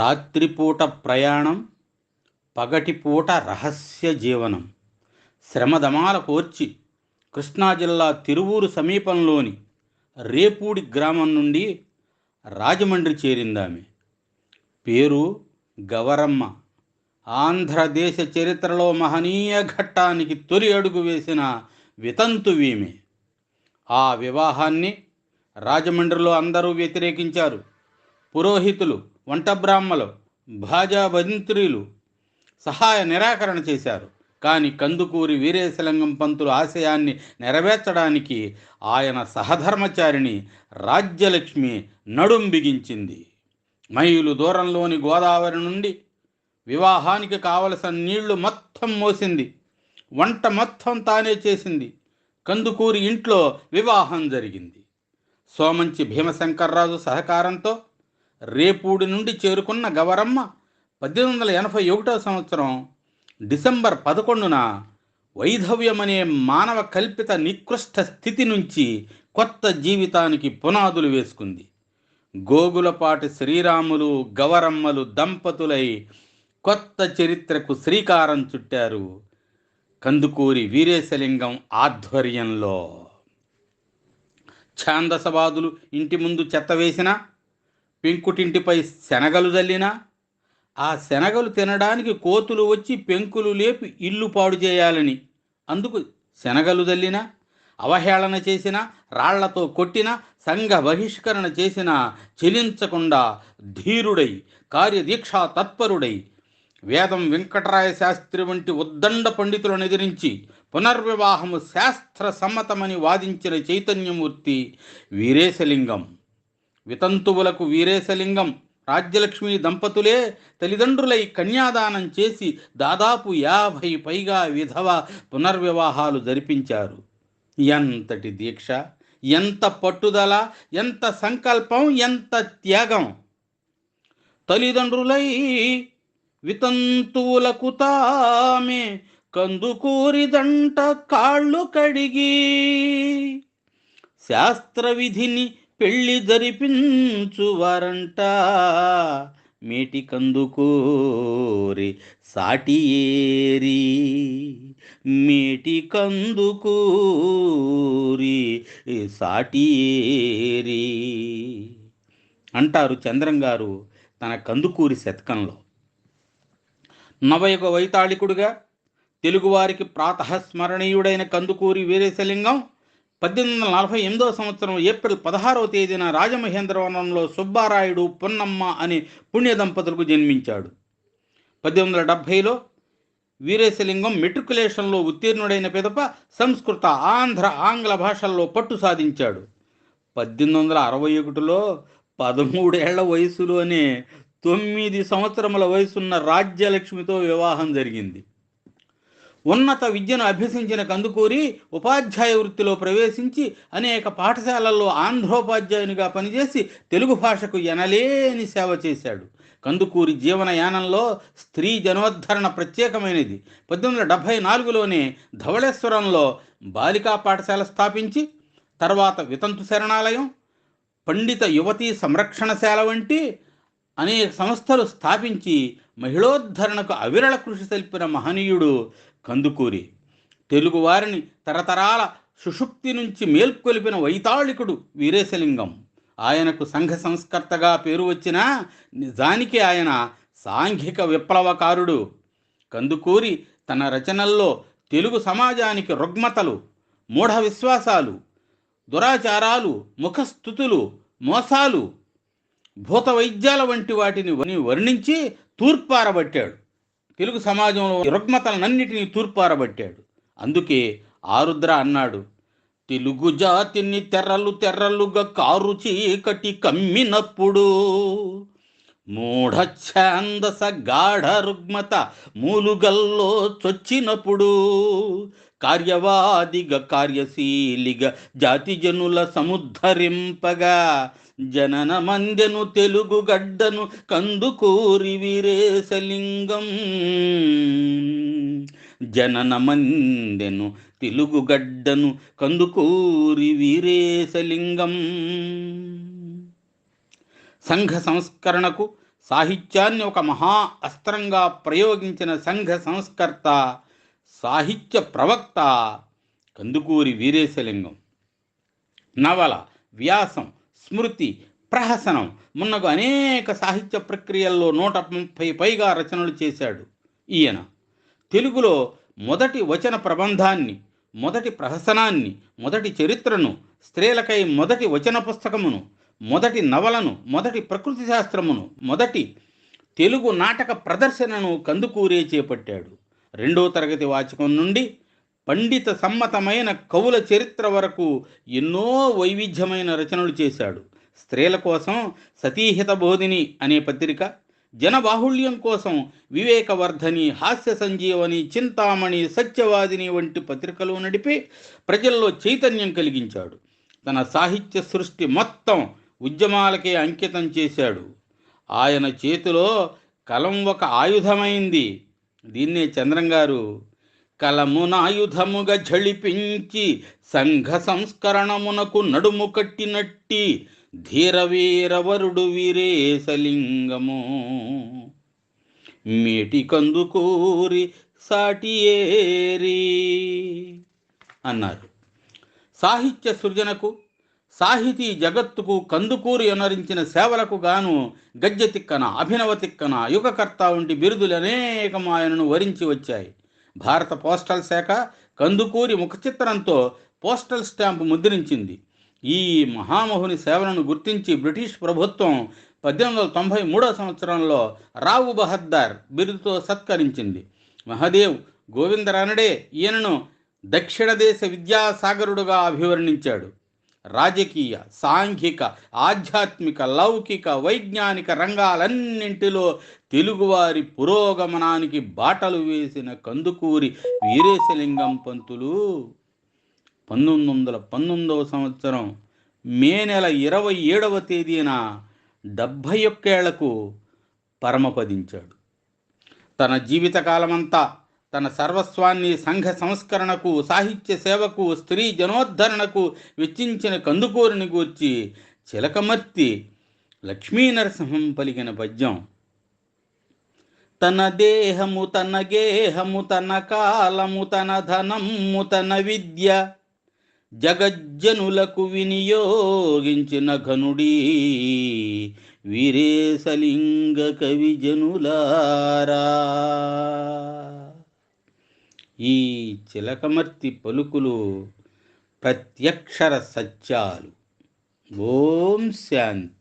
రాత్రిపూట ప్రయాణం పగటిపూట రహస్య జీవనం. శ్రమదమాల కోర్చి కృష్ణా జిల్లా తిరువూరు సమీపంలోని రేపూడి గ్రామం నుండి రాజమండ్రి చేరిందామె. పేరు గవరమ్మ. ఆంధ్రదేశ చరిత్రలో మహనీయ ఘట్టానికి తొలి అడుగు వేసిన వితంతువీమె ఆ వివాహాన్ని రాజమండ్రిలో అందరూ వ్యతిరేకించారు. పురోహితులు వంట బ్రాహ్మలు భాజా భజంత్రీలు సహాయ నిరాకరణ చేశారు. కానీ కందుకూరి వీరేశలింగం పంతులు ఆశయాన్ని నెరవేర్చడానికి ఆయన సహధర్మచారిణి రాజ్యలక్ష్మి నడుం బిగించింది. మైలు దూరంలోని గోదావరి నుండి వివాహానికి కావలసిన నీళ్ళు మొత్తం మోసింది. వంట మొత్తం తానే చేసింది. కందుకూరి ఇంట్లో వివాహం జరిగింది. సోమంచి భీమశంకర్రాజు సహకారంతో రేపూడి నుండి చేరుకున్న గవరమ్మ పద్దెనిమిది వందల ఎనభై ఒకటో సంవత్సరం డిసెంబర్ పదకొండున వైధవ్యమనే మానవ కల్పిత నికృష్ట స్థితి నుంచి కొత్త జీవితానికి పునాదులు వేసుకుంది. గోగులపాటి శ్రీరాములు గవరమ్మలు దంపతులై కొత్త చరిత్రకు శ్రీకారం చుట్టారు కందుకూరి వీరేశలింగం ఆధ్వర్యంలో. ఛాందసవాదులు ఇంటి ముందు చెత్త వేసినా పెంకుటింటిపై శనగలు జల్లినా ఆ శనగలు తినడానికి కోతులు వచ్చి పెంకులు లేపి ఇల్లు పాడు చేయాలని. అందుకు శనగలు జల్లిన అవహేళన చేసిన రాళ్ళతో కొట్టిన సంఘ బహిష్కరణ చేసిన చెలించకుండా ధీరుడై కార్యదీక్షా తత్పరుడై వేదం వెంకటరాయ శాస్త్రి వంటి ఉద్దండ పండితులను ఎదిరించి పునర్వివాహము శాస్త్ర సమ్మతమని వాదించిన చైతన్యమూర్తి వీరేశలింగం. వితంతువులకు వీరేశలింగం రాజ్యలక్ష్మి దంపతులే తల్లిదండ్రులై కన్యాదానం చేసి దాదాపు యాభై పైగా విధవ పునర్వివాహాలు జరిపించారు. ఎంతటి దీక్ష ఎంత పట్టుదల ఎంత సంకల్పం ఎంత త్యాగం! తల్లిదండ్రులై వితంతువులకు తామే కందుకూరిదంట కాళ్ళు కడిగి శాస్త్రవిధిని పెళ్ళి జరిపించువారంట. మేటి కందుకూరి సాటి ఏరి. మేటి కందుకూరి సాటి ఏరి. అంటారు చంద్రం గారు తన కందుకూరి శతకంలో. నవయుగ వైతాళికుడుగా తెలుగువారికి ప్రాతస్మరణీయుడైన కందుకూరి వీరేశలింగం పద్దెనిమిది వందల నలభై ఎనిమిదవ సంవత్సరం ఏప్రిల్ పదహారవ తేదీన రాజమహేంద్రవనంలో సుబ్బారాయుడు పొన్నమ్మ అనే పుణ్య దంపతులకు జన్మించాడు. పద్దెనిమిది వందల డెబ్భైలో వీరేశలింగం మెట్రికులేషన్లో ఉత్తీర్ణుడైన పిదప సంస్కృత ఆంధ్ర ఆంగ్ల భాషల్లో పట్టు సాధించాడు. పద్దెనిమిది వందల అరవై ఒకటిలో పదమూడేళ్ళ వయసులోనే తొమ్మిది సంవత్సరముల వయసున్న రాజ్యలక్ష్మితో వివాహం జరిగింది. ఉన్నత విద్యను అభ్యసించిన కందుకూరి ఉపాధ్యాయ వృత్తిలో ప్రవేశించి అనేక పాఠశాలల్లో ఆంధ్రోపాధ్యాయునిగా పనిచేసి తెలుగు భాషకు ఎనలేని సేవ చేశాడు. కందుకూరి జీవనయానంలో స్త్రీ జనోద్ధరణ ప్రత్యేకమైనది. పద్దెనిమిది వందల డెబ్భై నాలుగులోనే ధవళేశ్వరంలో బాలికా పాఠశాల స్థాపించి తర్వాత వితంతు శరణాలయం పండిత యువతీ సంరక్షణశాల వంటి అనేక సంస్థలు స్థాపించి మహిళోద్ధరణకు అవిరళ కృషి తెలిపిన మహనీయుడు కందుకూరి. తెలుగువారిని తరతరాల సుషుప్తి నుంచి మేల్కొలిపిన వైతాళికుడు వీరేశలింగం. ఆయనకు సంఘ సంస్కర్తగా పేరు వచ్చినా నిజానికి ఆయన సాంఘిక విప్లవకారుడు. కందుకూరి తన రచనల్లో తెలుగు సమాజానికి రుగ్మతలు మూఢ విశ్వాసాలు దురాచారాలు ముఖస్థుతులు మోసాలు భూత వైద్యాల వంటి వాటిని వర్ణించి తూర్పారబట్టాడు. తెలుగు సమాజంలో రుగ్మతలనన్నిటినీ తూర్పారబట్టాడు. అందుకే ఆరుద్ర అన్నాడు తెలుగు జాతిని తెర్రలు తెర్రలుగా కారు చీకటి కమ్మినప్పుడు మూఢఛాందస గాఢ రుగ్మత మూలుగల్లో చొచ్చినప్పుడు కార్యవాదిగా కార్యశీలిగా జాతి జనుల సముద్ధరింపగా జనన మందెను తెలుగు గడ్డను కందుకూరి వీరేశలింగం. జనన మందెను తెలుగు గడ్డను కందుకూరి వీరేశలింగం. సంఘ సంస్కరణకు సాహిత్యాన్ని ఒక మహా అస్త్రంగా ప్రయోగించిన సంఘ సంస్కర్త సాహిత్య ప్రవక్త కందుకూరి వీరేశలింగం. నవల వ్యాసం స్మృతి ప్రహసనం. మున్నగు అనేక సాహిత్య ప్రక్రియల్లో నూట ముప్పై పైగా రచనలు చేశాడు ఈయన. తెలుగులో మొదటి వచన ప్రబంధాన్ని మొదటి ప్రహసనాన్ని మొదటి చరిత్రను స్త్రీలకై మొదటి వచన పుస్తకమును మొదటి నవలను మొదటి ప్రకృతి శాస్త్రమును మొదటి తెలుగు నాటక ప్రదర్శనను కందుకూరే చేపట్టాడు. రెండో తరగతి వాచకం నుండి పండిత సమ్మతమైన కవుల చరిత్ర వరకు ఎన్నో వైవిధ్యమైన రచనలు చేశాడు. స్త్రీల కోసం సతీహిత బోధిని అనే పత్రిక జనబాహుళ్యం కోసం వివేకవర్ధని హాస్య సంజీవని చింతామణి సత్యవాదిని వంటి పత్రికలు నడిపి ప్రజల్లో చైతన్యం కలిగించాడు. తన సాహిత్య సృష్టి మొత్తం ఉద్యమాలకే అంకితం చేశాడు. ఆయన చేతిలో కలం ఒక ఆయుధమైంది. దీన్నే చంద్రం గారు కలమునాయుధముగా ఝళిపించి సంఘ సంస్కరణమునకు నడుము కట్టినట్టి ధీరవీరవరుడు వీరేశలింగము. మేటి కందుకూరి సాటియేరి అన్నారు. సాహిత్య సృజనకు సాహితీ జగత్తుకు కందుకూరి అనరించిన సేవలకు గాను గజ్జె తిక్కన అభినవ తిక్కన యుగకర్త వంటి బిరుదులు అనేకం ఆయనను వరించి వచ్చాయి. భారత పోస్టల్ శాఖ కందుకూరి ముఖచిత్రంతో పోస్టల్ స్టాంపు ముద్రించింది. ఈ మహామహుని సేవలను గుర్తించి బ్రిటిష్ ప్రభుత్వం పద్దెనిమిది వందల తొంభై మూడో సంవత్సరంలో రావు బహద్దార్ బిరుదుతో సత్కరించింది. మహదేవ్ గోవిందరానడే ఈయనను దక్షిణ దేశ విద్యాసాగరుడుగా అభివర్ణించాడు. రాజకీయ సాంఘిక ఆధ్యాత్మిక లౌకిక వైజ్ఞానిక రంగాలన్నింటిలో తెలుగువారి పురోగమనానికి బాటలు వేసిన కందుకూరి వీరేశలింగం పంతులు పంతొమ్మిది వందల పంతొమ్మిదవ సంవత్సరం మే నెల ఇరవై ఏడవ తేదీన డెబ్భై ఒక్కేళ్ళకు పరమపదించాడు. తన జీవితకాలమంతా తన సర్వస్వాన్ని సంఘ సంస్కరణకు సాహిత్య సేవకు స్త్రీ జనోద్ధరణకు వెచ్చించిన కందుకూరిని గూర్చి చిలకమర్తి లక్ష్మీ నరసింహం పలికిన పద్యం. తన దేహము తన గేహము తన కాలము తన ధనము తన విద్య జగజ్జనులకు వినియోగించిన ఘనుడీ వీరేశలింగ కవి జనులారా ఈ చిలకమర్తి పలుకులు ప్రత్యక్షర సత్యాలు. ఓం శాంతి.